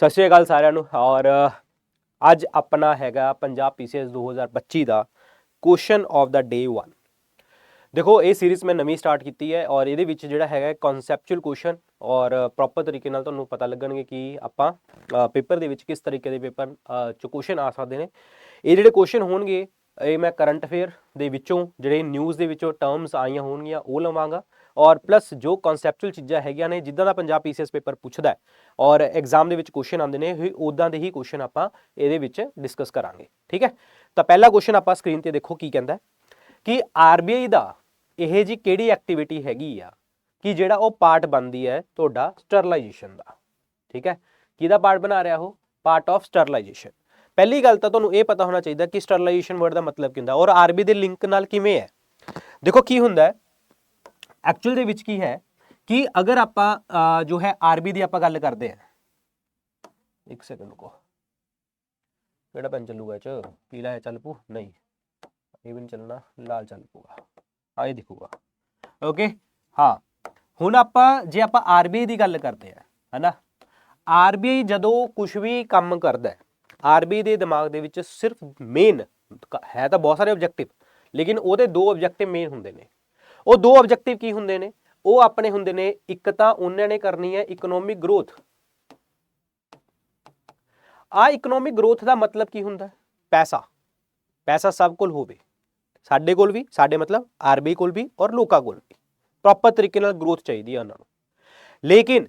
ਸਤਿ ਸ਼੍ਰੀ ਅਕਾਲ ਸਾਰਿਆਂ ਨੂੰ। ਔਰ ਅੱਜ ਆਪਣਾ ਹੈਗਾ ਪੰਜਾਬ ਪੀਸੀਐਸ 2025 ਦਾ ਕੁਐਸਚਨ ਆਫ ਦਾ ਡੇ 1 ਦੇਖੋ, ਇਹ ਸੀਰੀਜ਼ ਮੈਂ ਨਵੀਂ ਸਟਾਰਟ ਕੀਤੀ ਹੈ ਔਰ ਇਹਦੇ ਵਿੱਚ ਜਿਹੜਾ ਹੈਗਾ ਕਨਸੈਪਚੁਅਲ ਕੁਐਸਚਨ ਔਰ ਪ੍ਰੋਪਰ ਤਰੀਕੇ ਨਾਲ ਤੁਹਾਨੂੰ ਪਤਾ ਲੱਗਣਗੇ ਕਿ ਆਪਾਂ ਪੇਪਰ ਦੇ ਵਿੱਚ ਕਿਸ ਤਰੀਕੇ ਦੇ ਪੇਪਰ ਚ ਕੁਐਸਚਨ ਆ ਸਕਦੇ ਨੇ। ਇਹ ਜਿਹੜੇ ਕੁਐਸਚਨ ਹੋਣਗੇ, ਇਹ ਮੈਂ ਕਰੰਟ ਅਫੇਅਰ ਦੇ ਵਿੱਚੋਂ, ਜਿਹੜੇ ਨਿਊਜ਼ ਦੇ ਵਿੱਚੋਂ ਟਰਮਸ ਆਈਆਂ ਹੋਣਗੀਆਂ, ਉਹ ਲਵਾਂਗਾ। ਔਰ ਪਲੱਸ ਜੋ ਕਨਸੈਪਚੁਅਲ ਚੀਜ਼ਾਂ ਹੈਗੀਆਂ ਨੇ, ਜਿੱਦਾਂ ਦਾ ਪੰਜਾਬ ਪੀਸੀਐਸ ਪੇਪਰ ਪੁੱਛਦਾ ਹੈ, ਔਰ ਐਗਜ਼ਾਮ ਦੇ ਵਿੱਚ ਕੁਐਸਚਨ ਆਉਂਦੇ ਨੇ, ਇਹ ਉਦਾਂ ਦੇ ਹੀ ਕੁਐਸਚਨ ਆਪਾਂ ਇਹਦੇ ਵਿੱਚ ਡਿਸਕਸ ਕਰਾਂਗੇ, ਠੀਕ ਹੈ? ਤਾਂ ਪਹਿਲਾ ਕੁਐਸਚਨ ਆਪਾਂ ਸਕਰੀਨ ਤੇ ਦੇਖੋ ਕੀ ਕਹਿੰਦਾ ਹੈ, ਕਿ ਆਰਬੀਆਈ ਦਾ ਇਹ ਜੀ ਕਿਹੜੀ ਐਕਟੀਵਿਟੀ ਹੈਗੀ ਆ, ਕਿ ਜਿਹੜਾ ਉਹ ਪਾਰਟ ਬਣਦੀ ਹੈ ਤੁਹਾਡਾ ਸਟਰਲਾਈਜੇਸ਼ਨ ਦਾ, ਠੀਕ ਹੈ? ਕਿਹਦਾ ਪਾਰਟ ਬਣਾ ਰਿਹਾ ਉਹ? ਪਾਰਟ ਆਫ ਸਟਰਲਾਈਜੇਸ਼ਨ ਪਹਿਲੀ ਗੱਲ ਤਾਂ ਤੁਹਾਨੂੰ ਇਹ ਪਤਾ ਹੋਣਾ ਚਾਹੀਦਾ ਕਿ ਸਟਰਲਾਈਜੇਸ਼ਨ ਵਰਡ ਦਾ ਮਤਲਬ ਕੀ ਹੁੰਦਾ, ਔਰ ਆਰਬੀ ਦੇ ਲਿੰਕ ਨਾਲ ਕਿਵੇਂ ਹੈ? ਦੇਖੋ ਕੀ ਹੁੰਦਾ ਐਕਚੁਅਲ ਦੇ ਵਿੱਚ ਕੀ ਹੈ ਕਿ ਅਗਰ ਆਪਾਂ ਜੋ ਹੈ ਆਰਬੀ ਦੀ ਆਪਾਂ ਗੱਲ ਕਰਦੇ ਹਾਂ। ਇੱਕ ਸੈਕਿੰਡ ਰੁਕੋ। ਕਿਹੜਾ ਪੈਨ ਚੱਲੂਗਾ ਚ? ਪੀਲਾ ਹੈ ਚੱਲ ਪੂ ਨਹੀਂ। ਇਹ ਵੀ ਨਹੀਂ ਚੱਲਣਾ, ਲਾਲ ਚੱਲ ਪੂਗਾ ਆ ਇਹ ਦਿਖੂਗਾ। ਓਕੇ ਹਾਂ। ਹੁਣ ਆਪਾਂ, ਜੇ ਆਪਾਂ ਆਰਬੀਆਈ ਦੀ ਗੱਲ ਕਰਦੇ ਆ ਹਨਾ? ਆਰਬੀਆਈ ਜਦੋਂ ਕੁਝ ਵੀ ਕੰਮ ਕਰਦਾ ਹੈ ਆਰਬੀਆਈ ਦੇ ਦਿਮਾਗ ਦੇ ਵਿੱਚ ਸਿਰਫ ਮੇਨ ਹੈ ਤਾਂ ਬਹੁਤ ਸਾਰੇ ਆਬਜੈਕਟਿਵ ਲੇਕਿਨ ਉਹਦੇ ਦੋ ਆਬਜੈਕਟਿਵ ਮੇਨ ਹੁੰਦੇ ਨੇ। ਉਹ ਦੋ ਆਬਜੈਕਟਿਵ ਕੀ ਹੁੰਦੇ ਨੇ? ਉਹ ਆਪਣੇ ਹੁੰਦੇ ਨੇ, ਇੱਕ ਤਾਂ ਉਹਨਾਂ ਨੇ ਕਰਨੀ ਹੈ ਇਕਨੋਮਿਕ ਗਰੋਥ ਆ ਇਕਨੋਮਿਕ ਗਰੋਥ ਦਾ ਮਤਲਬ ਕੀ ਹੁੰਦਾ? ਹੈ? ਪੈਸਾ। ਪੈਸਾ ਸਭ ਕੋਲ ਹੋਵੇ। ਸਾਡੇ ਕੋਲ ਵੀ, ਸਾਡੇ ਮਤਲਬ ਆਰਬੀ ਕੋਲ ਵੀ ਔਰ ਲੋਕਾਂ ਕੋਲ ਵੀ। ਪ੍ਰੋਪਰ ਤਰੀਕੇ ਨਾਲ ਗਰੋਥ ਚਾਹੀਦੀ ਹੈ ਉਹਨਾਂ ਨੂੰ। ਲੇਕਿਨ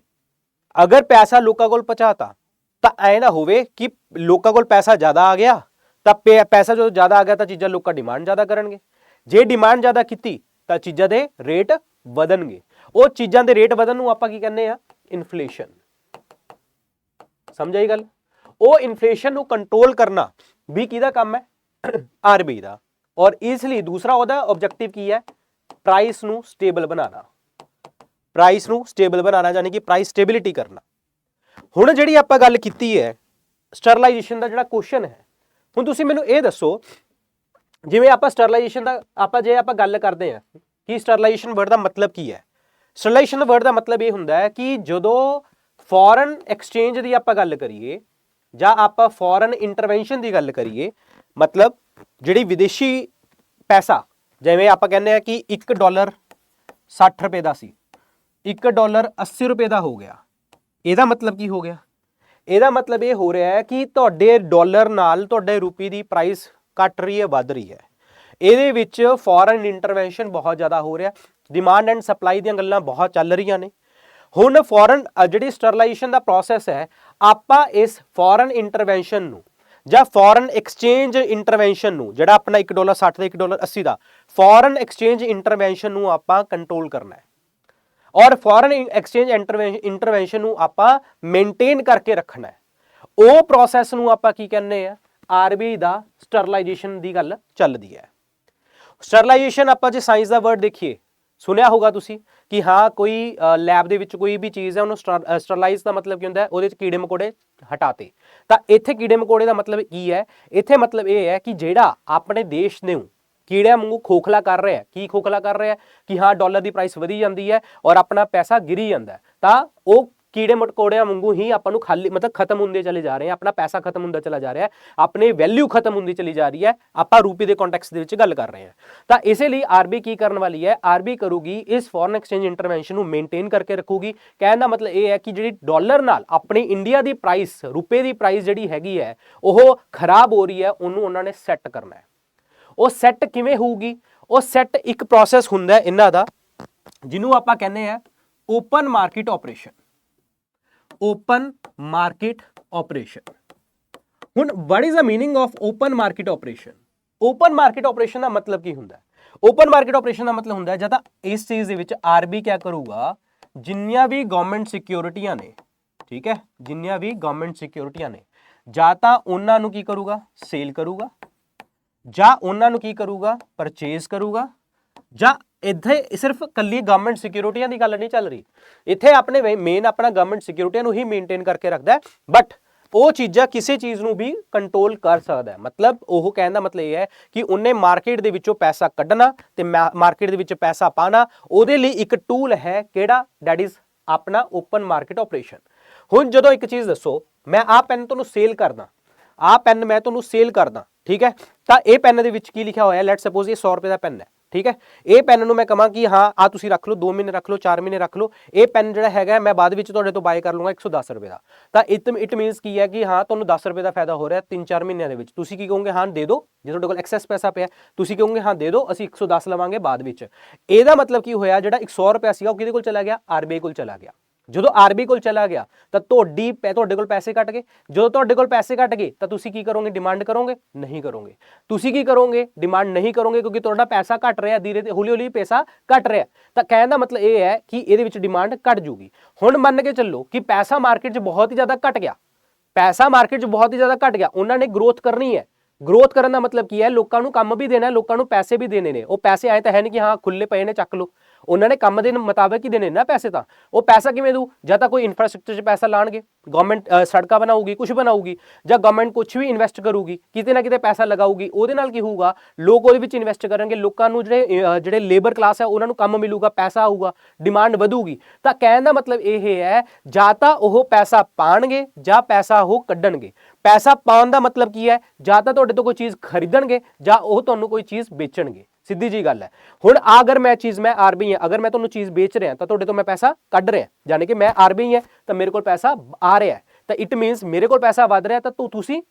ਅਗਰ ਪੈਸਾ ਲੋਕਾਂ ਕੋਲ ਪਹੁੰਚਾਤਾ, ਤਾਂ ਐ ਨਾ ਹੋਵੇ ਕਿ ਲੋਕਾਂ ਕੋਲ ਪੈਸਾ ਜ਼ਿਆਦਾ ਆ ਗਿਆ, ਤਾਂ ਪੈ- ਪੈਸਾ ਜਦੋਂ ਜ਼ਿਆਦਾ ਆ ਗਿਆ ਤਾਂ ਚੀਜ਼ਾਂ ਲੋਕਾਂ ਡਿਮਾਂਡ ਜ਼ਿਆਦਾ ਕਰਨਗੇ। ਜੇ ਡਿਮਾਂਡ ਜ਼ਿਆਦਾ ਕੀਤੀ ਤਾਂ ਚੀਜ਼ਾਂ ਦੇ ਰੇਟ ਵਧਣਗੇ। ਉਹ ਚੀਜ਼ਾਂ ਦੇ ਰੇਟ ਵਧਣ ਨੂੰ ਆਪਾਂ ਕੀ ਕਹਿੰਦੇ ਆ? ਇਨਫਲੇਸ਼ਨ। ਸਮਝ ਆਈ ਗੱਲ? ਉਹ ਇਨਫਲੇਸ਼ਨ ਨੂੰ ਕੰਟਰੋਲ ਕਰਨਾ ਵੀ ਕਿਹਦਾ ਕੰਮ ਹੈ? ਆਰਬੀ ਦਾ। ਔਰ ਇਸ ਲਈ ਦੂਸਰਾ ਉਹਦਾ ਆਬਜੈਕਟਿਵ ਕੀ ਹੈ? ਪ੍ਰਾਈਸ ਨੂੰ ਸਟੇਬਲ ਬਣਾਉਣਾ। ਪ੍ਰਾਈਸ ਨੂੰ ਸਟੇਬਲ ਬਣਾਉਣਾ, ਯਾਨੀ ਕਿ ਪ੍ਰਾਈਸ ਸਟੇਬਿਲਿਟੀ ਕਰਨਾ। ਹੁਣ ਜਿਹੜੀ ਆਪਾਂ ਗੱਲ ਕੀਤੀ ਹੈ ਸਟਰਲਾਈਜੇਸ਼ਨ ਦਾ ਜਿਹੜਾ ਕੁਐਸਚਨ ਹੈ, ਹੁਣ ਤੁਸੀਂ ਮੈਨੂੰ ਇਹ ਦੱਸੋ ਜਿਵੇਂ ਆਪਾਂ ਸਟਰਲਾਈਜੇਸ਼ਨ ਦਾ, ਆਪਾਂ ਜੇ ਆਪਾਂ ਗੱਲ ਕਰਦੇ ਹਾਂ ਕਿ ਸਟਰਲਾਈਜੇਸ਼ਨ ਵਰਡ ਦਾ ਮਤਲਬ ਕੀ ਹੈ। ਸਟਰਲਾਈਜੇਸ਼ਨ ਵਰਡ ਦਾ ਮਤਲਬ ਇਹ ਹੁੰਦਾ ਹੈ ਕਿ ਜਦੋਂ ਫੋਰਨ ਐਕਸਚੇਂਜ ਦੀ ਆਪਾਂ ਗੱਲ ਕਰੀਏ ਜਾਂ ਆਪਾਂ ਫੋਰਨ ਇੰਟਰਵੈਂਸ਼ਨ ਦੀ ਗੱਲ ਕਰੀਏ, ਮਤਲਬ ਜਿਹੜੀ ਵਿਦੇਸ਼ੀ ਪੈਸਾ, ਜਿਵੇਂ ਆਪਾਂ ਕਹਿੰਦੇ ਆ ਕਿ 1 ਡਾਲਰ 60 ਰੁਪਏ ਦਾ ਸੀ 1 ਡਾਲਰ 80 ਰੁਪਏ ਦਾ ਹੋ ਗਿਆ। ਇਹਦਾ ਮਤਲਬ ਕੀ ਹੋ ਗਿਆ? ਇਹਦਾ ਮਤਲਬ ਇਹ ਹੋ ਰਿਹਾ ਹੈ ਕਿ ਤੁਹਾਡੇ ਡਾਲਰ ਨਾਲ ਤੁਹਾਡੇ ਰੁਪਏ ਦੀ ਪ੍ਰਾਈਸ ਘਟ ਰਹੀ ਹੈ, ਵੱਧ ਰਹੀ ਹੈ। ਇਹਦੇ ਵਿੱਚ ਫੋਰਨ ਇੰਟਰਵੈਂਸ਼ਨ ਬਹੁਤ ਜ਼ਿਆਦਾ ਹੋ ਰਿਹਾ। ਡਿਮਾਂਡ ਐਂਡ ਸਪਲਾਈ ਦੀਆਂ ਗੱਲਾਂ ਬਹੁਤ ਚੱਲ ਰਹੀਆਂ ਨੇ। ਹੁਣ ਫੋਰਨ ਜਿਹੜੀ ਸਟਰਲਾਈਜੇਸ਼ਨ ਦਾ ਪ੍ਰੋਸੈਸ ਹੈ, ਆਪਾਂ ਇਸ ਫੋਰਨ ਇੰਟਰਵੈਂਸ਼ਨ ਨੂੰ ਜਾਂ ਫੋਰਨ ਐਕਸਚੇਂਜ ਇੰਟਰਵੈਂਸ਼ਨ ਨੂੰ, ਜਿਹੜਾ ਆਪਣਾ 1 ਡਾਲਰ 60 ਦਾ 1 ਡਾਲਰ 80 ਦਾ ਫੋਰਨ ਐਕਸਚੇਂਜ ਇੰਟਰਵੈਂਸ਼ਨ ਨੂੰ ਆਪਾਂ ਕੰਟਰੋਲ ਕਰਨਾ ਹੈ। ਔਰ ਫੋਰਨ ਐਕਸਚੇਂਜ ਇੰਟਰਵੈਂਸ਼ਨ ਨੂੰ ਆਪਾਂ ਮੇਨਟੇਨ ਕਰਕੇ ਰੱਖਣਾ ਹੈ। ਉਹ ਪ੍ਰੋਸੈਸ ਨੂੰ ਆਪਾਂ ਕੀ ਕਹਿੰਦੇ ਆ? ਆਰਬੀਆਈ ਦਾ ਸਟਰਲਾਈਜੇਸ਼ਨ ਦੀ ਗੱਲ ਚੱਲਦੀ ਹੈ। ਸਟਰਲਾਈਜੇਸ਼ਨ ਆਪਾਂ ਜੇ ਸਾਇੰਸ ਦਾ ਵਰਡ ਦੇਖੀਏ, ਸੁਣਿਆ ਹੋਗਾ ਤੁਸੀਂ ਕਿ ਹਾਂ, ਕੋਈ ਲੈਬ ਦੇ ਵਿੱਚ ਕੋਈ ਵੀ ਚੀਜ਼ ਹੈ, ਉਹਨੂੰ ਸਟਰਲਾਈਜ਼ ਦਾ ਮਤਲਬ ਕੀ ਹੁੰਦਾ ਹੈ? ਉਹਦੇ ਚ ਕੀੜੇ ਮਕੋੜੇ ਹਟਾਤੇ। ਤਾਂ ਇੱਥੇ ਕੀੜੇ ਮਕੋੜੇ ਦਾ ਮਤਲਬ ਕੀ ਹੈ? ਇੱਥੇ ਮਤਲਬ ਇਹ ਹੈ ਕਿ ਜਿਹੜਾ ਆਪਣੇ ਦੇਸ਼ ਨੂੰ ਕੀੜਿਆਂ ਵਾਂਗੂ ਖੋਖਲਾ ਕਰ ਰਿਹਾ ਹੈ। ਕੀ ਖੋਖਲਾ ਕਰ ਰਿਹਾ ਹੈ? ਕਿ ਹਾਂ, ਡਾਲਰ ਦੀ ਪ੍ਰਾਈਸ ਵਧੀ ਜਾਂਦੀ ਹੈ ਔਰ ਆਪਣਾ ਪੈਸਾ ਗਿਰੀ ਜਾਂਦਾ ਤਾਂ ਉਹ ਕੀੜੇ ਮਟਕੋੜਿਆਂ ਵਾਂਗੂ ਹੀ ਆਪਾਂ ਨੂੰ ਖਾਲੀ ਮਤਲਬ ਖਤਮ ਹੁੰਦੇ ਚਲੇ ਜਾ ਰਹੇ ਆ, ਆਪਣਾ ਪੈਸਾ ਖਤਮ ਹੁੰਦਾ ਚਲਾ ਜਾ ਰਿਹਾ ਹੈ, ਆਪਣੀ ਵੈਲਿਊ ਖਤਮ ਹੁੰਦੀ ਚਲੀ ਜਾ ਰਹੀ ਹੈ, ਆਪਾਂ ਰੂਪੀ ਦੇ ਕੰਟੈਕਸਟ ਦੇ ਵਿੱਚ ਗੱਲ ਕਰ ਰਹੇ ਹਾਂ। ਤਾਂ ਇਸੇ ਲਈ ਆਰਬੀ ਕੀ ਕਰਨ ਵਾਲੀ ਹੈ ਆਰਬੀ ਕਰੂਗੀ, ਇਸ ਫੋਰਨ ਐਕਸਚੇਂਜ ਇੰਟਰਵੈਂਸ਼ਨ ਨੂੰ ਮੇਨਟੇਨ ਕਰਕੇ ਰੱਖੂਗੀ। ਕਹਿਣ ਦਾ ਮਤਲਬ ਇਹ ਹੈ ਕਿ ਜਿਹੜੀ ਡਾਲਰ ਨਾਲ ਆਪਣੀ ਇੰਡੀਆ ਦੀ ਪ੍ਰਾਈਸ ਰੁਪਏ ਦੀ ਪ੍ਰਾਈਸ ਜਿਹੜੀ ਹੈਗੀ ਹੈ, ਉਹ ਖਰਾਬ ਹੋ ਰਹੀ ਹੈ, ਉਹਨੂੰ ਉਹਨਾਂ ਨੇ ਸੈੱਟ ਕਰਨਾ ਹੈ। ਉਹ ਸੈੱਟ ਕਿਵੇਂ ਹੋਊਗੀ? ਉਹ ਸੈੱਟ ਇੱਕ ਪ੍ਰੋਸੈਸ ਹੁੰਦਾ ਇਹਨਾਂ ਦਾ, ਜਿਹਨੂੰ ਆਪਾਂ ਕਹਿੰਦੇ ਆ open market operation open market operation ਹੁਣ what is the meaning of open market operation open market operation ਦਾ ਮਤਲਬ ਕੀ ਹੁੰਦਾ? ਓਪਨ ਮਾਰਕੀਟ ਆਪਰੇਸ਼ਨ ਦਾ ਮਤਲਬ ਹੁੰਦਾ ਜਾਂ ਤਾਂ ਇਸ ਚੀਜ਼ ਦੇ ਵਿੱਚ ਆਰਬੀ ਕਿਆ ਕਰੂਗਾ? ਜਿੰਨੀਆਂ ਵੀ ਗਵਰਨਮੈਂਟ ਸਿਕਿਉਰਿਟੀਆਂ ਨੇ, ਠੀਕ ਹੈ, ਜਿੰਨੀਆਂ ਵੀ ਗਵਰਨਮੈਂਟ ਸਿਕਿਉਰਿਟੀਆਂ ਨੇ, ਜਾਂ ਤਾਂ ਉਹਨਾਂ ਨੂੰ ਕੀ ਕਰੂਗਾ? ਸੇਲ ਕਰੂਗਾ, ਜਾਂ ਉਹਨਾਂ ਨੂੰ ਕੀ ਕਰੂਗਾ? ਪਰਚੇਸ ਕਰੂਗਾ, ਜਾਂ ਇੱਥੇ ਸਿਰਫ ਕੱਲੀ ਗਵਰਨਮੈਂਟ ਸਿਕਿਉਰਿਟੀਆਂ ਦੀ ਗੱਲ ਨਹੀਂ ਚੱਲ ਰਹੀ। ਇੱਥੇ ਆਪਣੇ ਮੇਨ ਆਪਣਾ ਗਵਰਨਮੈਂਟ ਸਿਕਿਉਰਿਟੀਆਂ ਨੂੰ ਹੀ ਮੇਨਟੇਨ ਕਰਕੇ ਰੱਖਦਾ ਬਟ ਉਹ ਚੀਜ਼ਾਂ ਕਿਸੇ ਚੀਜ਼ ਨੂੰ ਵੀ ਕੰਟਰੋਲ ਕਰ ਸਕਦਾ ਹੈ। ਮਤਲਬ ਉਹ ਕਹਿਣ ਦਾ ਮਤਲਬ ਇਹ ਹੈ ਕਿ ਉਹਨੇ ਮਾਰਕੀਟ ਦੇ ਵਿੱਚੋਂ ਪੈਸਾ ਕੱਢਣਾ ਤੇ ਮਾਰਕੀਟ ਦੇ ਵਿੱਚ ਪੈਸਾ ਪਾਣਾ ਉਹਦੇ ਲਈ ਇੱਕ ਟੂਲ ਹੈ ਕਿਹੜਾ? ਦੈਟ ਇਜ਼ ਆਪਣਾ ਓਪਨ ਮਾਰਕੀਟ ਆਪਰੇਸ਼ਨ ਹੁਣ ਜਦੋਂ ਇੱਕ ਚੀਜ਼ ਦੱਸੋ, ਮੈਂ ਆਹ ਪੈਨ ਤੁਹਾਨੂੰ ਸੇਲ ਕਰਦਾ, ਆਹ ਪੈਨ ਮੈਂ ਤੁਹਾਨੂੰ ਸੇਲ ਕਰਦਾ, ਠੀਕ ਹੈ? ਤਾਂ ਇਹ ਪੈਨ ਦੇ ਵਿੱਚ ਕੀ ਲਿਖਿਆ ਹੋਇਆ ਲੈਟ ਸਪੋਜ਼ ਇਹ 100 ਰੁਪਏ ਦਾ ਪੈਨ ਹੈ। ਠੀਕ ਹੈ? ਇਹ ਪੈਨ ਨੂੰ ਮੈਂ ਕਹਾਂ ਕਿ ਹਾਂ ਆ ਤੁਸੀਂ ਰੱਖ ਲਓ 2 ਮਹੀਨੇ ਰੱਖ ਲਓ 4 ਮਹੀਨੇ ਰੱਖ ਲਓ। ਇਹ ਪੈਨ ਜਿਹੜਾ ਹੈਗਾ ਮੈਂ ਬਾਅਦ ਵਿੱਚ ਤੁਹਾਡੇ ਤੋਂ ਬਾਏ ਕਰ ਲੂੰਗਾ 110 ਰੁਪਏ ਦਾ। ਤਾਂ ਇਟ ਇਟ ਮੀਨਸ ਕੀ ਹੈ ਕਿ ਹਾਂ, ਤੁਹਾਨੂੰ 10 ਰੁਪਏ ਦਾ ਫਾਇਦਾ ਹੋ ਰਿਹਾ 3-4 ਮਹੀਨਿਆਂ ਦੇ ਵਿੱਚ। ਤੁਸੀਂ ਕੀ ਕਹੋਗੇ? ਹਾਂ, ਦੇ ਦਿਓ ਜੇ ਤੁਹਾਡੇ ਕੋਲ ਐਕਸੈਸ ਪੈਸਾ ਪਿਆ, ਤੁਸੀਂ ਕਹੋਗੇ, ਹਾਂ, ਦੇ ਦਿਓ ਅਸੀਂ 110 ਲਵਾਂਗੇ ਬਾਅਦ ਵਿੱਚ। ਇਹਦਾ ਮਤਲਬ ਕੀ ਹੋਇਆ, ਜਿਹੜਾ 100 ਰੁਪਏ ਸੀਗਾ, ਉਹ ਕਿਹਦੇ ਕੋਲ ਚਲਾ ਗਿਆ? ਆਰਬੀਆਈ ਕੋਲ ਚਲਾ ਗਿਆ। ਜਦੋਂ ਆਰਬੀ ਕੋਲ ਚਲਾ ਗਿਆ, ਤਾਂ ਤੁਹਾਡੀ ਪੈ- ਤੁਹਾਡੇ ਕੋਲ ਪੈਸੇ ਕੱਟ ਗਏ। ਜਦੋਂ ਤੁਹਾਡੇ ਕੋਲ ਪੈਸੇ ਕੱਟ ਗਏ, ਤਾਂ ਤੁਸੀਂ ਕੀ ਕਰੋਗੇ? ਡਿਮਾਂਡ ਕਰੋਗੇ? ਨਹੀਂ ਕਰੋਗੇ। ਤੁਸੀਂ ਕੀ ਕਰੋਗੇ? ਡਿਮਾਂਡ ਨਹੀਂ ਕਰੋਗੇ ਕਿਉਂਕਿ ਤੁਹਾਡਾ ਪੈਸਾ ਘਟ ਰਿਹਾ, ਧੀਰੇ ਤੇ ਹੌਲੀ ਹੌਲੀ ਪੈਸਾ ਘਟ ਰਿਹਾ। ਤਾਂ ਕਹਿਣ ਦਾ ਮਤਲਬ ਇਹ ਹੈ ਕਿ ਇਹਦੇ ਵਿੱਚ ਡਿਮਾਂਡ ਘਟ ਜੂਗੀ। ਹੁਣ ਮੰਨ ਕੇ ਚੱਲੋ ਕਿ ਪੈਸਾ ਮਾਰਕੀਟ 'ਚ ਬਹੁਤ ਹੀ ਜ਼ਿਆਦਾ ਘਟ ਗਿਆ। ਪੈਸਾ ਮਾਰਕੀਟ 'ਚ ਬਹੁਤ ਹੀ ਜ਼ਿਆਦਾ ਘਟ ਗਿਆ। ਉਹਨਾਂ ਨੇ ਗਰੋਥ ਕਰਨੀ ਹੈ। ਗਰੋਥ ਕਰਨ ਦਾ ਮਤਲਬ ਕੀ ਹੈ? ਲੋਕਾਂ ਨੂੰ ਕੰਮ ਵੀ ਦੇਣਾ, ਲੋਕਾਂ ਨੂੰ ਪੈਸੇ ਵੀ ਦੇਣੇ ਨੇ। ਉਹ ਪੈਸੇ ਆਏ ਤਾਂ ਹੈ ਨਹੀਂ ਕਿ ਹਾਂ ਖੁੱਲੇ ਪਏ ਨੇ, ਚੱਕ ਲਓ। ਉਹਨਾਂ ਨੇ ਕੰਮ ਦੇ ਮੁਤਾਬਕ ਹੀ ਦੇਣੇ ਨਾ ਪੈਸੇ ਤਾਂ। ਉਹ ਪੈਸਾ ਕਿਵੇਂ ਦੂ ਜਾਂ ਤਾਂ ਕੋਈ ਇਨਫਰਾਸਟ੍ਰਕਚਰ 'ਚ ਪੈਸਾ ਲਾਣਗੇ। ਗਵਰਨਮੈਂਟ ਸੜਕਾਂ ਬਣਾਊਗੀ ਕੁਝ ਬਣਾਊਗੀ। ਜਾਂ ਗਵਰਨਮੈਂਟ ਕੁਝ ਵੀ ਇਨਵੈਸਟ ਕਰੂਗੀ। ਕਿਤੇ ਨਾ ਕਿਤੇ ਪੈਸਾ ਲਗਾਊਗੀ। ਉਹਦੇ ਨਾਲ ਕੀ ਹੋਊਗਾ? ਲੋਕ ਉਹਦੇ ਵਿੱਚ ਇਨਵੈਸਟ ਕਰਨਗੇ। ਲੋਕਾਂ ਨੂੰ ਜਿਹੜੇ ਜਿਹੜੇ ਲੇਬਰ ਕਲਾਸ ਹੈ ਉਹਨਾਂ ਨੂੰ ਕੰਮ ਮਿਲੂਗਾ, ਪੈਸਾ ਆਊਗਾ ਡਿਮਾਂਡ ਵਧੂਗੀ। ਤਾਂ ਕਹਿਣ ਦਾ ਮਤਲਬ ਇਹ ਹੈ, ਜਾਂ ਤਾਂ ਉਹ ਪੈਸਾ ਪਾਣਗੇ, ਜਾਂ ਪੈਸਾ ਉਹ ਕੱਢਣਗੇ। ਪੈਸਾ ਪਾਉਣ ਦਾ ਮਤਲਬ ਕੀ ਹੈ? ਜਾਂ ਤਾਂ ਤੁਹਾਡੇ ਤੋਂ ਕੋਈ ਚੀਜ਼ ਖਰੀਦਣਗੇ, ਜਾਂ ਉਹ ਤੁਹਾਨੂੰ ਕੋਈ ਚੀਜ਼ ਵੇਚਣਗੇ। ਸਿੱਧੀ ਜੀ ਗੱਲ ਹੈ। ਹੁਣ ਅਗਰ ਮੈਂ ਚੀਜ਼ ਮੈਂ ਆਰਬੀ ਹਾਂ, ਅਗਰ ਮੈਂ ਤੁਹਾਨੂੰ ਚੀਜ਼ ਵੇਚ ਰਿਹਾ ਤਾਂ ਤੁਹਾਡੇ ਤੋਂ ਮੈਂ ਪੈਸਾ ਕੱਢ ਰਿਹਾ। ਯਾਨੀ ਕਿ ਮੈਂ ਆਰਬੀ ਹਾਂ ਤਾਂ ਮੇਰੇ ਕੋਲ ਪੈਸਾ ਆ ਰਿਹਾ ਤਾਂ ਇਟ ਮੀਨਸ ਮੇਰੇ ਕੋਲ ਪੈਸਾ ਵੱਧ ਰਿਹਾ ਤਾਂ ਤੂੰ, ਤੁਸੀਂ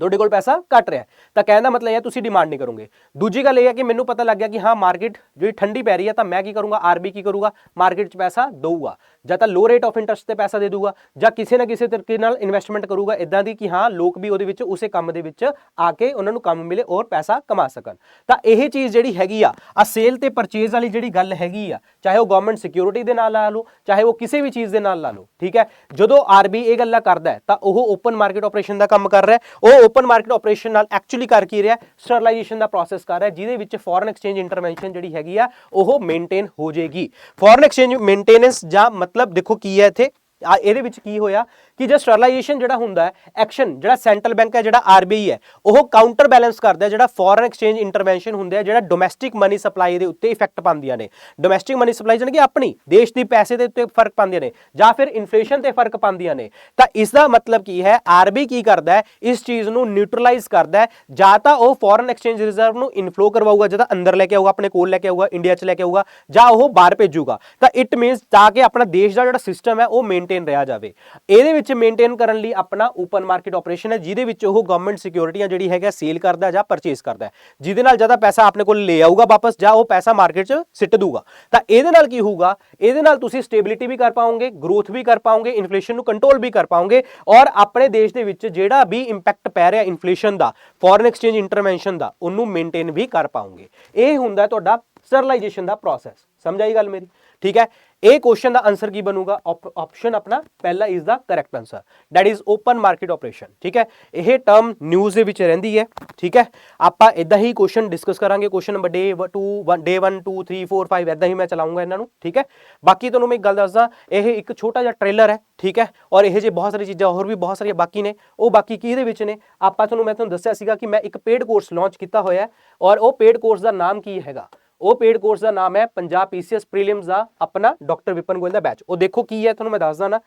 ਤੁਹਾਡੇ ਕੋਲ ਪੈਸਾ ਘਟ ਰਿਹਾ। ਤਾਂ ਕਹਿਣ ਦਾ ਮਤਲਬ ਇਹ ਹੈ ਤੁਸੀਂ ਡਿਮਾਂਡ ਨਹੀਂ ਕਰੋਗੇ। ਦੂਜੀ ਗੱਲ ਇਹ ਹੈ ਕਿ ਮੈਨੂੰ ਪਤਾ ਲੱਗ ਗਿਆ ਕਿ ਹਾਂ ਮਾਰਕੀਟ ਜਿਹੜੀ ਠੰਡੀ ਪੈ ਰਹੀ ਹੈ, ਤਾਂ ਮੈਂ ਕੀ ਕਰੂੰਗਾ? ਆਰਬੀ ਕੀ ਕਰੂਗਾ? ਮਾਰਕੀਟ 'ਚ ਪੈਸਾ ਦਊਗਾ। ਜਾਂ ਤਾਂ ਲੋ ਰੇਟ ਆਫ ਇੰਟਰਸਟ ਤੇ ਪੈਸਾ ਦੇ ਦੂਗਾ ਜਾਂ ਕਿਸੇ ਨਾ ਕਿਸੇ ਤਰੀਕੇ ਨਾਲ ਇਨਵੈਸਟਮੈਂਟ ਕਰੂਗਾ ਇਦਾਂ ਦੀ ਕਿ ਹਾਂ, ਲੋਕ ਵੀ ਉਹਦੇ ਵਿੱਚ ਉਸੇ ਕੰਮ ਦੇ ਵਿੱਚ ਆ ਕੇ ਉਹਨਾਂ ਨੂੰ ਕੰਮ ਮਿਲੇ ਔਰ ਪੈਸਾ ਕਮਾ ਸਕਣ। ਤਾਂ ਇਹ ਚੀਜ਼ ਜਿਹੜੀ ਹੈਗੀ ਆ ਆ ਸੇਲ ਤੇ ਪਰਚੇਜ਼ ਵਾਲੀ ਜਿਹੜੀ ਗੱਲ ਹੈਗੀ ਆ, ਚਾਹੇ ਉਹ ਗਵਰਨਮੈਂਟ ਸਿਕਿਉਰਿਟੀ ਦੇ ਨਾਲ ਲਾ ਲਓ, ਚਾਹੇ ਉਹ ਕਿਸੇ ਵੀ ਚੀਜ਼ ਦੇ ਨਾਲ ਲਾ ਲਓ, ਠੀਕ ਹੈ? ਜਦੋਂ ਆਰਬੀ ਇਹ ਗੱਲਾਂ ਕਰਦਾ ਤਾਂ ਉਹ ਓਪਨ ਮਾਰਕੀਟ ਆਪਰੇਸ਼ਨ ਦਾ ਕੰਮ ਕਰ ਰਿਹਾ ਉਹ ਓਪਨ ਮਾਰਕੀਟ ਆਪਰੇਸ਼ਨ ਨਾਲ ਐਕਚੁਅਲੀ ਕਰ ਕੀ ਰਿਹਾ? ਸਟਰਲਾਈਜੇਸ਼ਨ ਦਾ ਪ੍ਰੋਸੈਸ ਕਰ ਰਿਹਾ, ਜਿਹਦੇ ਵਿੱਚ ਫੋਰਨ ਐਕਸਚੇਂਜ ਇੰਟਰਵੈਂਸ਼ਨ ਜਿਹੜੀ ਹੈਗੀ ਆ, ਉਹ ਮੇਨਟੇਨ ਹੋ ਜਾਏਗੀ। ਫੋਰਨ ਐਕਸਚੇਂਜ ਮੇਨਟੇਨੈਂਸ ਜਾਂ ਮਤਲਬ ਦੇਖੋ ਕੀ ਹੈ ਇੱਥੇ? ਆ, ਇਹਦੇ ਵਿੱਚ ਕੀ ਹੋਇਆ ਕਿ ਜੇ ਸਟਰਲਾਈਜੇਸ਼ਨ ਜਿਹੜਾ ਹੁੰਦਾ ਹੈ ਐਕਸ਼ਨ ਜਿਹੜਾ ਸੈਂਟਰਲ ਬੈਂਕ ਹੈ, ਜਿਹੜਾ ਆਰਬੀਆਈ ਹੈ, ਉਹ ਕਾਊਂਟਰ ਬੈਲੈਂਸ ਕਰਦਾ ਜਿਹੜਾ ਫੋਰਨ ਐਕਸਚੇਂਜ ਇੰਟਰਵੈਂਸ਼ਨ ਹੁੰਦਾ ਹੈ ਜਿਹੜਾ ਡੋਮੈਸਟਿਕ ਮਨੀ ਸਪਲਾਈ ਦੇ ਉੱਤੇ ਇਫੈਕਟ ਪਾਉਂਦੀਆਂ ਨੇ। ਡੋਮੈਸਟਿਕ ਮਨੀ ਸਪਲਾਈ ਜਾਣੀ ਕਿ ਆਪਣੀ, ਦੇਸ਼ ਦੀ ਪੈਸੇ ਦੇ ਉੱਤੇ ਫ਼ਰਕ ਪਾਉਂਦੀਆਂ ਨੇ, ਜਾਂ ਫਿਰ ਇਨਫਲੇਸ਼ਨ ਤੇ ਫ਼ਰਕ ਪਾਉਂਦੀਆਂ ਨੇ। ਤਾਂ ਇਸ ਦਾ ਮਤਲਬ ਕੀ ਹੈ ਆਰਬੀ ਕੀ ਕਰਦਾ ਹੈ, ਇਸ ਚੀਜ਼ ਨੂੰ ਨਿਊਟਰਲਾਈਜ਼ ਕਰਦਾ ਹੈ, ਜਾਂ ਤਾਂ ਉਹ ਫੋਰਨ ਐਕਸਚੇਂਜ ਰਿਜ਼ਰਵ ਨੂੰ ਇਨਫਲੋ ਕਰਵਾਊਗਾ ਜਦੋਂ ਅੰਦਰ ਲੈ ਕੇ ਆਊਗਾ, ਆਪਣੇ ਕੋਲ ਲੈ ਕੇ ਆਊਗਾ ਇੰਡੀਆ 'ਚ ਲੈ ਕੇ ਆਊਗਾ, ਜਾਂ ਉਹ ਬਾਹਰ ਭੇਜੂਗਾ। ਤਾਂ ਇਟ ਮੀਨਸ ਤਾਂ ਕਿ ਆਪਣਾ ਦੇਸ਼ ਦਾ ਜਿਹੜਾ ਸਿਸਟਮ ਹੈ, ਉਹ ਮੇਨਟੇਨ ਰਿਹਾ ਜਾਵੇ। ਇਹਦੇ ਵਿੱਚ ਮੇਨਟੇਨ ਕਰਨ ਲਈ ਆਪਣਾ ਓਪਨ ਮਾਰਕੀਟ ਆਪਰੇਸ਼ਨ ਹੈ, ਜਿਹਦੇ ਵਿੱਚ ਉਹ ਗਵਰਨਮੈਂਟ ਸਿਕਿਉਰਿਟੀਆਂ ਜਿਹੜੀ ਹੈਗਾ ਸੇਲ ਕਰਦਾ ਜਾਂ ਪਰਚੇਸ ਕਰਦਾ ਜਿਹਦੇ ਨਾਲ ਜ਼ਿਆਦਾ ਪੈਸਾ ਆਪਣੇ ਕੋਲ ਲੈ ਆਊਗਾ ਵਾਪਸ ਜਾਂ ਉਹ ਪੈਸਾ ਮਾਰਕੀਟ 'ਚ ਸਿੱਟ ਦੂਗਾ ਤਾਂ ਇਹਦੇ ਨਾਲ ਕੀ ਹੋਊਗਾ? ਇਹਦੇ ਨਾਲ ਤੁਸੀਂ ਸਟੇਬਿਲਿਟੀ ਵੀ ਕਰ ਪਾਓਗੇ ਗਰੋਥ ਵੀ ਕਰ ਪਾਓਗੇ ਇਨਫਲੇਸ਼ਨ ਨੂੰ ਕੰਟਰੋਲ ਵੀ ਕਰ ਪਾਓਗੇ ਔਰ ਆਪਣੇ ਦੇਸ਼ ਦੇ ਵਿੱਚ ਜਿਹੜਾ ਵੀ ਇੰਪੈਕਟ ਪੈ ਰਿਹਾ ਇਨਫਲੇਸ਼ਨ ਦਾ ਫੋਰਨ ਐਕਸਚੇਂਜ ਇੰਟਰਵੈਂਸ਼ਨ ਦਾ, ਉਹਨੂੰ ਮੇਨਟੇਨ ਵੀ ਕਰ ਪਾਓਗੇ। ਇਹ ਹੁੰਦਾ ਤੁਹਾਡਾ ਸਟਰਲਾਈਜੇਸ਼ਨ ਦਾ ਪ੍ਰੋਸੈਸ ਸਮਝ ਆਈ ਗੱਲ ਮੇਰੀ? ਠੀਕ ਹੈ? ਇਹ ਕੁਐਸਚਨ ਦਾ ਆਨਸਰ ਕੀ ਬਣੂਗਾ? ਆਪਸ਼ਨ ਆਪਣਾ ਪਹਿਲਾ is the correct answer that is open market operation ਠੀਕ ਹੈ? ਇਹ ਟਰਮ ਨਿਊਜ਼ ਦੇ ਵਿੱਚ ਰਹਿੰਦੀ ਹੈ। ਠੀਕ ਹੈ? ਆਪਾਂ ਇਦਾਂ ਹੀ ਕੁਐਸਚਨ ਡਿਸਕਸ ਕਰਾਂਗੇ। ਕੁਐਸਚਨ ਨੰਬਰ ਡੇ 2 ਡੇ 1 2 3 4 5 ਇਦਾਂ ਹੀ ਮੈਂ ਚਲਾਉਂਗਾ ਇਹਨਾਂ ਨੂੰ। ਠੀਕ ਹੈ? ਬਾਕੀ ਤੁਹਾਨੂੰ ਮੈਂ ਇੱਕ ਗੱਲ ਦੱਸਦਾ, ਇਹ ਇੱਕ ਛੋਟਾ ਜਿਹਾ ਟ੍ਰੇਲਰ ਹੈ। ਠੀਕ ਹੈ? ਔਰ ਇਹ ਜੇ ਬਹੁਤ ਸਾਰੀ ਚੀਜ਼ਾਂ, ਹੋਰ ਵੀ ਬਹੁਤ ਸਾਰੀਆਂ ਬਾਕੀ ਨੇ, ਉਹ ਬਾਕੀ ਕੀ ਦੇ ਵਿੱਚ ਨੇ? ਆਪਾਂ ਤੁਹਾਨੂੰ, ਮੈਂ ਤੁਹਾਨੂੰ ਦੱਸਿਆ ਸੀਗਾ ਕਿ ਮੈਂ ਇੱਕ ਪੇਡ ਕੋਰਸ ਲਾਂਚ ਕੀਤਾ ਹੋਇਆ ਔਰ ਉਹ ਪੇਡ ਕੋਰਸ ਦਾ ਨਾਮ ਕੀ ਹੈਗਾ? ਉਹ ਪੇਡ ਕੋਰਸ ਦਾ ਨਾਮ ਹੈ ਪੰਜਾਬ ਪੀਸੀਐਸ ਪ੍ਰੀਲਿਮਸ ਦਾ ਆਪਣਾ ਡਾਕਟਰ ਵਿਪਨ ਗੋਇਲ ਦਾ ਬੈਚ ਉਹ ਦੇਖੋ ਕੀ ਹੈ, ਤੁਹਾਨੂੰ ਮੈਂ ਦੱਸਦਾ ਨਾ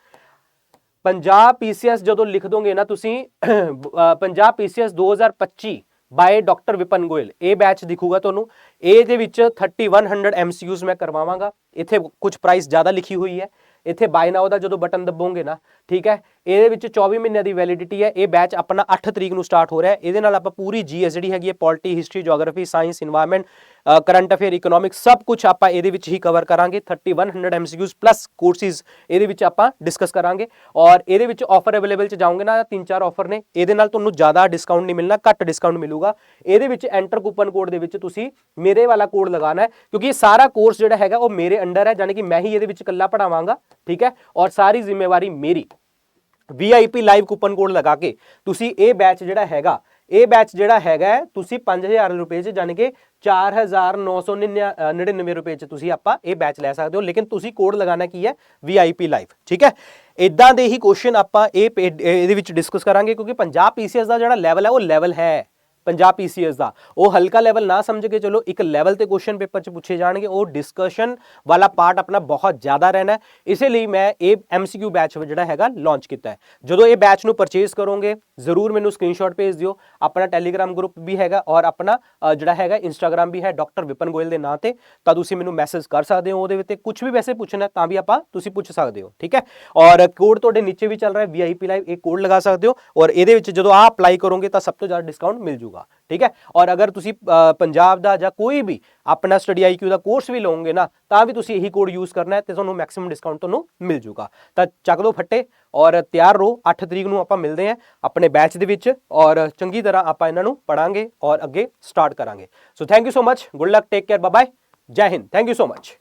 ਪੰਜਾਬ ਪੀਸੀਐਸ ਜਦੋਂ ਲਿਖ ਦੋਗੇ ਨਾ ਤੁਸੀਂ, ਅਹ, Punjab PCS 2025 by doctor Vipan Goyal, ਇਹ ਬੈਚ ਦਿਖੂਗਾ ਤੁਹਾਨੂੰ। ਇਹ ਦੇ ਵਿੱਚ 3100 ਐਮਸੀਯੂਜ਼ ਮੈਂ ਕਰਵਾਵਾਂਗਾ। ਇੱਥੇ ਕੁਝ ਪ੍ਰਾਈਸ ਜ਼ਿਆਦਾ ਲਿਖੀ ਹੋਈ ਹੈ। ਇੱਥੇ ਬਾਈ ਨਾਓ ਦਾ ਜਦੋਂ ਬਟਨ ਦਬੋਗੇ ਨਾ, ਠੀਕ ਹੈ ਇਹਦੇ ਵਿੱਚ 24 ਮਹੀਨਿਆਂ ਦੀ ਵੈਲਿਡਿਟੀ ਹੈ। ਇਹ ਬੈਚ ਆਪਣਾ 8 ਤਰੀਕ ਨੂੰ ਸਟਾਰਟ ਹੋ ਰਿਹਾ ਹੈ। ਇਹਦੇ ਨਾਲ ਆਪਾਂ ਪੂਰੀ ਜੀਐਸ ਜਿਹੜੀ ਹੈਗੀ ਹੈ polity history geography science environment current affair economics ਸਭ ਕੁਝ ਆਪਾਂ ਇਹਦੇ ਵਿੱਚ ਹੀ ਕਵਰ ਕਰਾਂਗੇ। 3100 MCQs ਪਲੱਸ ਕੋਰਸਿਸ ਇਹਦੇ ਵਿੱਚ ਆਪਾਂ ਡਿਸਕਸ ਕਰਾਂਗੇ। ਔਰ ਇਹਦੇ ਵਿੱਚ ਆਫਰ ਅਵੇਲੇਬਲ ਚ ਜਾਓਗੇ ਨਾ, ਤਿੰਨ ਚਾਰ ਆਫਰ ਨੇ, ਇਹਦੇ ਨਾਲ ਤੁਹਾਨੂੰ ਜ਼ਿਆਦਾ ਡਿਸਕਾਊਂਟ ਨਹੀਂ ਮਿਲਣਾ, ਘੱਟ ਡਿਸਕਾਊਂਟ ਮਿਲੂਗਾ। ਇਹਦੇ ਵਿੱਚ ਐਂਟਰ ਕੂਪਨ ਕੋਡ ਦੇ ਵਿੱਚ ਤੁਸੀਂ ਮੇਰੇ ਵਾਲਾ ਕੋਡ ਲਗਾਣਾ ਹੈ, ਕਿਉਂਕਿ ਇਹ ਸਾਰਾ ਕੋਰਸ ਜਿਹੜਾ ਹੈਗਾ ਉਹ ਮੇਰੇ ਅੰਡਰ ਹੈ ਯਾਨੀ ਕਿ ਮੈਂ ਹੀ ਇਹਦੇ ਵਿੱਚ ਇਕੱਲਾ ਪੜਾਵਾਂਗਾ ਠੀਕ ਹੈ? ਔਰ ਸਾਰੀ ਜ਼ਿੰਮੇਵਾਰੀ ਮੇਰੀ। VIP ਲਾਈਵ ਕੂਪਨ ਕੋਡ ਲਗਾ ਕੇ ਤੁਸੀਂ ਇਹ ਬੈਚ ਜਿਹੜਾ ਹੈਗਾ ਇਹ ਬੈਚ ਜਿਹੜਾ ਹੈਗਾ ਹੈ, ਤੁਸੀਂ 5000 ਰੁਪਏ ਚ ਜਾਣੀ ਕਿ 4999 ਰੁਪਏ ਚ ਤੁਸੀਂ ਆਪਾਂ ਇਹ ਬੈਚ ਲੈ ਸਕਦੇ ਹੋ ਲੇਕਿਨ ਤੁਸੀਂ ਕੋਡ ਲਗਾਉਣਾ ਕੀ ਹੈ? VIP ਲਾਈਵ ਠੀਕ ਹੈ? ਇਦਾਂ ਦੇ ਹੀ ਕੁਐਸਚਨ ਆਪਾਂ ਇਹ ਪੇ- ਇਹਦੇ ਵਿੱਚ ਡਿਸਕਸ ਕਰਾਂਗੇ ਕਿਉਂਕਿ ਪੰਜਾਬ PCS ਦਾ ਜਿਹੜਾ ਲੈਵਲ ਹੈ ਉਹ ਲੈਵਲ ਹੈ। ਪੰਜਾਬ ਪੀਸੀਐਸ ਦਾ ਉਹ ਹਲਕਾ ਲੈਵਲ ਨਾ ਸਮਝ ਕੇ ਚਲੋ ਇੱਕ ਲੈਵਲ ਤੇ ਕੁਐਸਚਨ ਪੇਪਰ 'ਚ ਪੁੱਛੇ ਜਾਣਗੇ ਉਹ ਡਿਸਕਸ਼ਨ ਵਾਲਾ ਪਾਰਟ ਆਪਣਾ ਬਹੁਤ ਜ਼ਿਆਦਾ ਰਹਿਣਾ ਹੈ ਇਸੇ ਲਈ ਮੈਂ ਇਹ ਐਮਸੀਕਿਊ ਬੈਚ ਜਿਹੜਾ ਹੈਗਾ ਲਾਂਚ ਕੀਤਾ ਹੈ ਜਦੋਂ ਇਹ ਬੈਚ ਨੂੰ ਪਰਚੇਸ ਕਰੋਗੇ ਜ਼ਰੂਰ ਮੈਨੂੰ ਸਕਰੀਨਸ਼ਾਟ ਭੇਜ ਦਿਓ ਆਪਣਾ ਟੈਲੀਗ੍ਰਾਮ ਗਰੁੱਪ ਵੀ ਹੈਗਾ ਔਰ ਆਪਣਾ ਅ, ਜਿਹੜਾ ਹੈਗਾ ਇੰਸਟਾਗ੍ਰਾਮ ਵੀ ਹੈ ਡਾਕਟਰ ਵਿਪਨ ਗੋਇਲ ਦੇ ਨਾਂ ਤੇ ਤਾਂ ਤੁਸੀਂ ਮੈਨੂੰ ਮੈਸੇਜ ਕਰ ਸਕਦੇ ਹੋ ਉਹਦੇ ਵਿੱਚ ਕੁਝ ਵੀ ਵੈਸੇ ਪੁੱਛਣਾ ਹੈ ਤਾਂ ਵੀ ਆਪਾਂ ਤੁਸੀਂ ਪੁੱਛ ਸਕਦੇ ਹੋ ਠੀਕ ਹੈ ਔਰ ਕੋਡ ਤੁਹਾਡੇ ਨੀਚੇ ਵੀ ਚੱਲ ਰਿਹਾ ਹੈ ਵੀਆਈਪੀ ਲਾਈਵ ਇਹ ਕੋਡ ਲਗਾ ਸਕਦੇ ਹੋ ਔਰ ਇਹਦੇ ਵਿੱਚ ਜਦੋਂ ਆ ਅਪਲਾਈ ਕਰੋਗੇ ਤਾਂ ਸਭ ਤੋਂ ਜ਼ਿਆਦਾ ਡਿਸਕਾਊਂਟ ਮਿਲ ਜੂਗਾ ਠੀਕ ਹੈ? ਔਰ ਅਗਰ ਤੁਸੀਂ ਪੰਜਾਬ ਦਾ ਜਾਂ ਕੋਈ ਵੀ ਆਪਣਾ ਸਟੱਡੀ ਆਈਕਿਊ ਦਾ ਕੋਰਸ ਵੀ ਲਓਗੇ ਨਾ, ਤਾਂ ਵੀ ਤੁਸੀਂ ਇਹੀ ਕੋਡ ਯੂਜ਼ ਕਰਨਾ ਹੈ ਤੇ ਤੁਹਾਨੂੰ ਮੈਕਸਿਮਮ ਡਿਸਕਾਊਂਟ ਤੁਹਾਨੂੰ ਮਿਲ ਜੂਗਾ। ਤਾਂ ਚੱਕ ਦੋ ਫੱਟੇ ਔਰ ਤਿਆਰ ਰਹੋ 8 ਤਰੀਕ ਨੂੰ ਆਪਾਂ ਮਿਲਦੇ ਹਾਂ ਆਪਣੇ ਬੈਚ ਦੇ ਵਿੱਚ ਔਰ ਚੰਗੀ ਤਰ੍ਹਾਂ ਆਪਾਂ ਇਹਨਾਂ ਨੂੰ ਪੜਾਂਗੇ ਔਰ ਅੱਗੇ ਸਟਾਰਟ ਕਰਾਂਗੇ। So thank you so much good luck take care bye bye ਜੈ ਹਿੰਦ ਥੈਂਕ ਯੂ ਸੋ ਮਚ